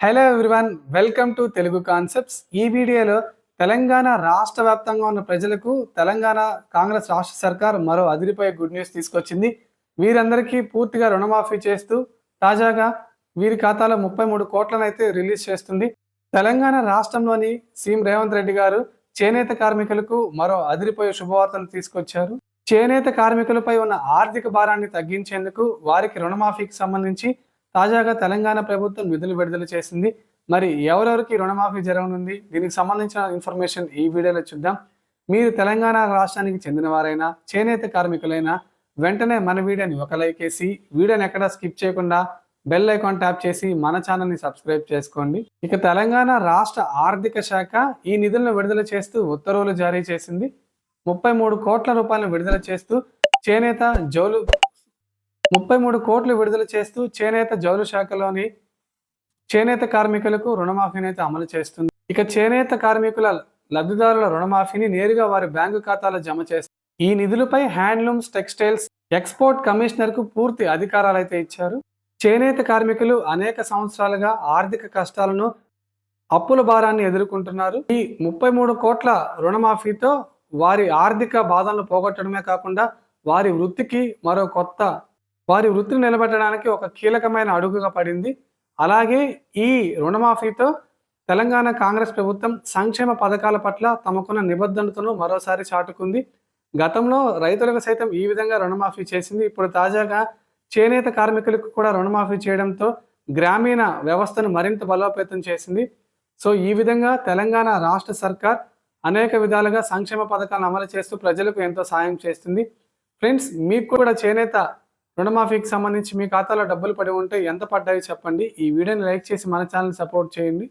Hello everyone welcome to Telugu concepts ఈ వీడియోలో తెలంగాణ రాష్ట్ర వ్యాప్తంగా ఉన్న ప్రజలకు తెలంగాణ కాంగ్రెస్ రాష్ట్ర సర్కార్ మరో అదిరిపోయే గుడ్ న్యూస్ తీసుకొచ్చింది. వీరందరికీ పూర్తిగా రుణమాఫీ చేస్తూ తాజాగా వీరి ఖాతాలో ముప్పై మూడు కోట్లను అయితే రిలీజ్ చేస్తుంది. తెలంగాణ రాష్ట్రంలోని సీఎం రేవంత్ రెడ్డి గారు చేనేత కార్మికులకు మరో అదిరిపోయే శుభవార్తను తీసుకొచ్చారు. చేనేత కార్మికులపై ఉన్న ఆర్థిక భారాన్ని తగ్గించేందుకు వారికి రుణమాఫీకి సంబంధించి తాజాగా తెలంగాణ ప్రభుత్వం నిధులు విడుదల చేసింది. మరి ఎవరెవరికి రుణమాఫీ జరగనుంది? దీనికి సంబంధించిన ఇన్ఫర్మేషన్ ఈ వీడియోలో చూద్దాం. మీరు తెలంగాణ రాష్ట్రానికి చెందినవారైనా చేనేత కార్మికులైనా వెంటనే మన వీడియోని ఒక లైక్ వేసి వీడియోని ఎక్కడ స్కిప్ చేయకుండా బెల్ ఐకాన్ ట్యాప్ చేసి మన ఛానల్ని సబ్స్క్రైబ్ చేసుకోండి. ఇక తెలంగాణ రాష్ట్ర ఆర్థిక శాఖ ఈ నిధులను విడుదల చేస్తూ ఉత్తర్వులు జారీ చేసింది. ముప్పై మూడు కోట్ల రూపాయలను విడుదల చేస్తూ చేనేత జోలు ముప్పై మూడు కోట్లు విడుదల చేస్తూ చేనేత జౌలు శాఖలోని చేనేత కార్మికులకు రుణమాఫీని అయితే అమలు చేస్తుంది. ఇక చేనేత కార్మికుల లబ్ధిదారుల రుణమాఫీని నేరుగా వారి బ్యాంకు ఖాతాలో జమ చేస్తారు ఈ నిధులపై హ్యాండ్లూమ్స్ టెక్స్టైల్స్ ఎక్స్పోర్ట్ కమిషనర్కు పూర్తి అధికారాలు అయితే ఇచ్చారు. చేనేత కార్మికులు అనేక సంవత్సరాలుగా ఆర్థిక కష్టాలను అప్పుల భారాన్ని ఎదుర్కొంటున్నారు. ఈ ముప్పై మూడు కోట్ల రుణమాఫీతో వారి ఆర్థిక బాధలను పోగొట్టడమే కాకుండా వారి వృత్తికి మరో కొత్త వారి వృత్తిని నిలబెట్టడానికి ఒక కీలకమైన అడుగుగా పడింది. అలాగే ఈ రుణమాఫీతో తెలంగాణ కాంగ్రెస్ ప్రభుత్వం సంక్షేమ పథకాల పట్ల తమకున్న నిబద్ధతను మరోసారి చాటుకుంది. గతంలో రైతులకు సైతం ఈ విధంగా రుణమాఫీ చేసింది. ఇప్పుడు తాజాగా చేనేత కార్మికులకు కూడా రుణమాఫీ చేయడంతో గ్రామీణ వ్యవస్థను మరింత బలోపేతం చేసింది. సో ఈ విధంగా తెలంగాణ రాష్ట్ర సర్కార్ అనేక విధాలుగా సంక్షేమ పథకాలను అమలు చేస్తూ ప్రజలకు ఎంతో సాయం చేస్తుంది. ఫ్రెండ్స్ మీకు కూడా చేనేత రుణమాఫీకి సంబంధించి మీ ఖాతాలో డబ్బులు పడి ఉంటే ఎంత పడ్డాయో చెప్పండి. ఈ వీడియోని లైక్ చేసి మన ఛానల్ సపోర్ట్ చేయండి.